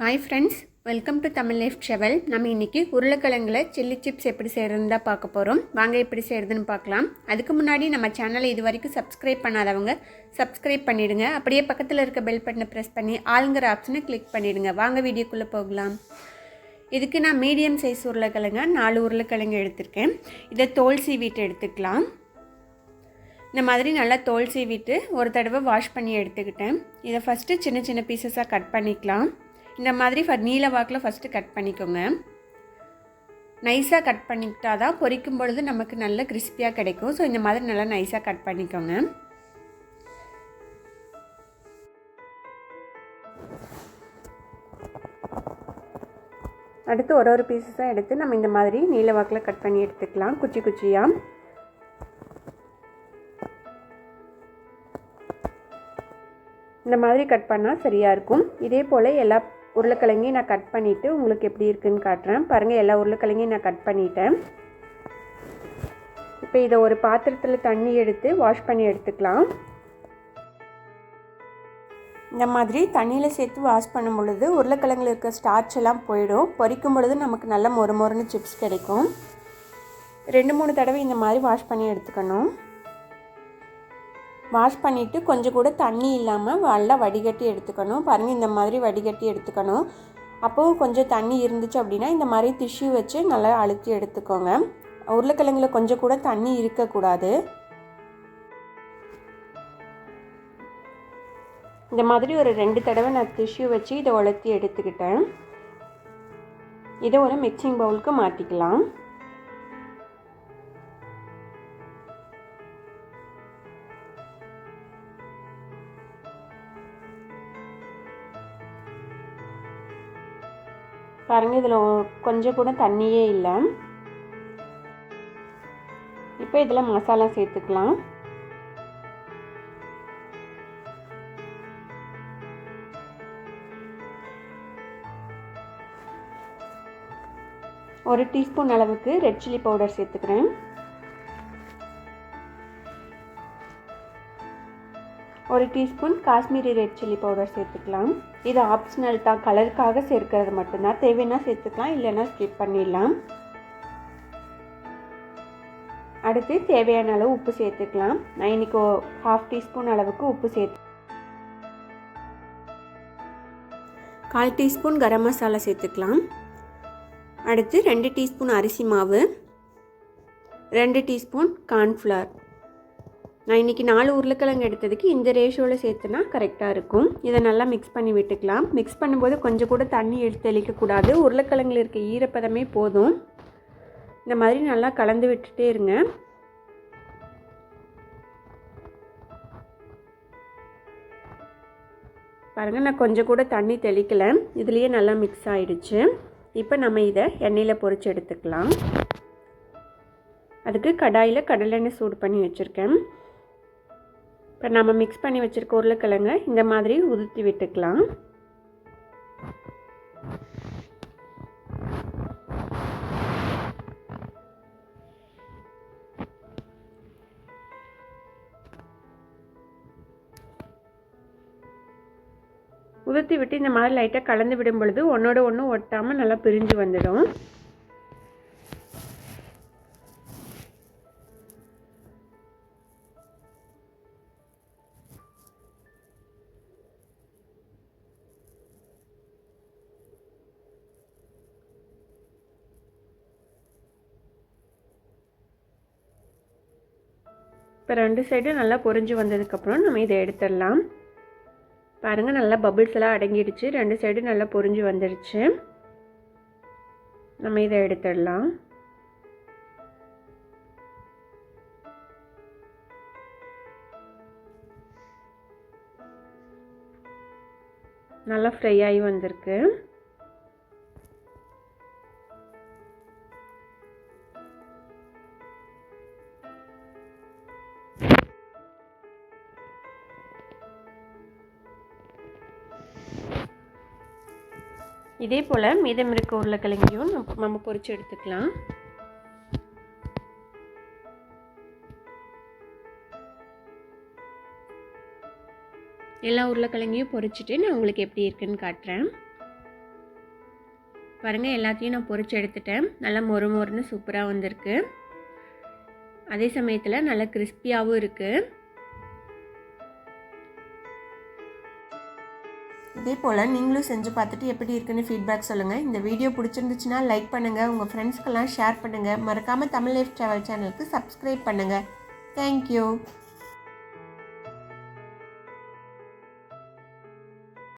Hi friends welcome to Tamil life travel நம்ம இன்றைக்கி உருளைக்கிழங்குல chilli chips எப்படி செய்கிறதுன்னு தான் பார்க்க போகிறோம் வாங்க எப்படி செய்கிறதுன்னு பார்க்கலாம். அதுக்கு முன்னாடி நம்ம சேனலை இது வரைக்கும் சப்ஸ்கிரைப் பண்ணாதவங்க சப்ஸ்கிரைப் பண்ணிவிடுங்க அப்படியே பக்கத்தில் இருக்க பெல் பட்டனை ப்ரெஸ் பண்ணி ஆளுங்கிற ஆப்ஷனை கிளிக் பண்ணிவிடுங்க வாங்க வீடியோக்குள்ளே போகலாம். இதுக்கு நான் மீடியம் சைஸ் உருளைக்கிழங்க நாலு உருளைக்கிழங்கு எடுத்திருக்கேன். இதை தோல் சீவிட்டு எடுத்துக்கலாம். இந்த மாதிரி நல்லா தோல் சீவிட்டு ஒரு தடவை வாஷ் பண்ணி எடுத்துக்கிட்டேன். இதை ஃபஸ்ட்டு சின்ன சின்ன பீசஸாக கட் பண்ணிக்கலாம். இந்த மாதிரி ஃபர் நீல வாக்கில் ஃபஸ்ட்டு கட் பண்ணிக்கோங்க. நைஸாக கட் பண்ணிக்கிட்டா தான் பொரிக்கும் பொழுது நமக்கு நல்ல கிறிஸ்பியாக கிடைக்கும். ஸோ இந்த மாதிரி நல்லா நைஸாக கட் பண்ணிக்கோங்க. அடுத்து ஒரு ஒரு பீசஸாக எடுத்து நம்ம இந்த மாதிரி நீல வாக்கில் கட் பண்ணி எடுத்துக்கலாம். குச்சி குச்சியாக இந்த மாதிரி கட் பண்ணால் சரியாக இருக்கும். இதே போல் எல்லா உருளைக்கிழங்கையும் நான் கட் பண்ணிவிட்டு உங்களுக்கு எப்படி இருக்குதுன்னு காட்டுறேன். பாருங்கள் எல்லா உருளைக்கிழங்கையும் நான் கட் பண்ணிட்டேன். இப்போ இதை ஒரு பாத்திரத்தில் தண்ணி எடுத்து வாஷ் பண்ணி எடுத்துக்கலாம். இந்த மாதிரி தண்ணியில் சேர்த்து வாஷ் பண்ணும் பொழுது உருளைக்கிழங்குல இருக்க ஸ்டார்ச் எல்லாம் போயிடும். பொரிக்கும் பொழுது நமக்கு நல்ல மொறு மொறுன்னு சிப்ஸ் கிடைக்கும். ரெண்டு மூணு தடவை இந்த மாதிரி வாஷ் பண்ணி எடுத்துக்கணும். வாஷ் பண்ணிவிட்டு கொஞ்சம் கூட தண்ணி இல்லாமல் நல்லா வடிகட்டி எடுத்துக்கணும். பாருங்கள் இந்த மாதிரி வடிகட்டி எடுத்துக்கணும். அப்போவும் கொஞ்சம் தண்ணி இருந்துச்சு அப்படின்னா இந்த மாதிரி டிஷ்யூ வச்சு நல்லா அழுத்தி எடுத்துக்கோங்க. உருளைக்கிழங்குல கொஞ்சம் கூட தண்ணி இருக்கக்கூடாது. இந்த மாதிரி ஒரு ரெண்டு தடவை நான் டிஷ்யூ வச்சு இதை உலர்த்தி எடுத்துக்கிட்டேன். இதை ஒரு மிக்சிங் பவுலுக்கு மாற்றிக்கலாம் பாருங்கள் இதில் கொஞ்சம் கூட தண்ணியே இல்லை. இப்போ இதில் மசாலா சேர்த்துக்கலாம். ஒரு டீஸ்பூன் அளவுக்கு ரெட் சில்லி பவுடர் சேர்த்துக்கிறேன். ஒரு teaspoon Kashmiri red chilli powder சேர்த்துக்கலாம். இது ஆப்ஷனல் தான். கலருக்காக சேர்க்கறது மட்டும்தான். தேவைன்னா சேர்த்துக்கலாம் இல்லைன்னா ஸ்கிப் பண்ணிடலாம். அடுத்து தேவையான அளவு உப்பு சேர்த்துக்கலாம். நான் இன்றைக்கி ஹாஃப் டீஸ்பூன் அளவுக்கு உப்பு சேர்த்து கால் டீஸ்பூன் கரம் மசாலா சேர்த்துக்கலாம். அடுத்து ரெண்டு டீஸ்பூன் அரிசி மாவு ரெண்டு டீஸ்பூன் கார்ன்ஃப்ளவர் நான் இன்றைக்கி நாலு உருளைக்கிழங்கு எடுத்ததுக்கு இந்த ரேஷியோவில் சேர்த்துனா கரெக்டாக இருக்கும். இதை நல்லா மிக்ஸ் பண்ணி விட்டுக்கலாம். மிக்ஸ் பண்ணும்போது கொஞ்சம் கூட தண்ணி எடுத்து தெளிக்கக்கூடாது உருளைக்கிழங்குல இருக்க ஈரப்பதமே போதும். இந்த மாதிரி நல்லா கலந்து விட்டுட்டே இருங்க. பாருங்கள் நான் கொஞ்சம் கூட தண்ணி தெளிக்கலை. இதுலேயே நல்லா மிக்ஸ் ஆகிடுச்சு இப்போ நம்ம இதை எண்ணெயில் பொறிச்சு எடுத்துக்கலாம். அதுக்கு கடாயில் கடலெண்ணெய் சூடு பண்ணி வச்சுருக்கேன். இப்போ நம்ம மிக்ஸ் பண்ணி வச்சுருக்க உருளைக்கிழங்க இந்த மாதிரி உதுத்தி விட்டுக்கலாம். உதுத்தி விட்டு இந்த மாதிரி லைட்டாக கலந்து விடும் பொழுது ஒன்றோட ஒன்று ஒட்டாமல் நல்லா பிரிஞ்சு வந்துடும். இப்போ ரெண்டு சைடும் நல்லா பொரிஞ்சு வந்ததுக்கப்புறம் நம்ம இதை எடுத்துடலாம். பாருங்கள் நல்லா பபிள்ஸ் எல்லாம் அடங்கிடுச்சு. ரெண்டு சைடும் நல்லா பொரிஞ்சு வந்துடுச்சு நம்ம இதை எடுத்துடலாம். நல்லா ஃப்ரை ஆகி வந்திருக்கு. இதே போல் மீதம் இருக்க உருளைக்கிழங்கையும் நம்ம பொரித்து எடுத்துக்கலாம். எல்லா உருளைக்கிழங்கையும் பொறிச்சிட்டு நான் உங்களுக்கு எப்படி இருக்குன்னு காட்டுறேன். பாருங்கள் எல்லாத்தையும் நான் பொறிச்சு எடுத்துட்டேன். நல்லா மொறு மொறுன்னு சூப்பராக வந்திருக்கு. அதே சமயத்தில் நல்லா கிறிஸ்பியாகவும் இருக்குது இதே போல் நீங்களும் செஞ்சு பார்த்துட்டு எப்படி இருக்குன்னு ஃபீட்பேக் சொல்லுங்கள் இந்த வீடியோ பிடிச்சிருந்துச்சுன்னா லைக் பண்ணுங்கள் உங்கள் ஃப்ரெண்ட்ஸ்க்கெல்லாம் ஷேர் பண்ணுங்கள் மறக்காமல் தமிழ் லைஃப் ட்ராவல் சேனலுக்கு சப்ஸ்கிரைப் பண்ணுங்கள் தேங்க்யூ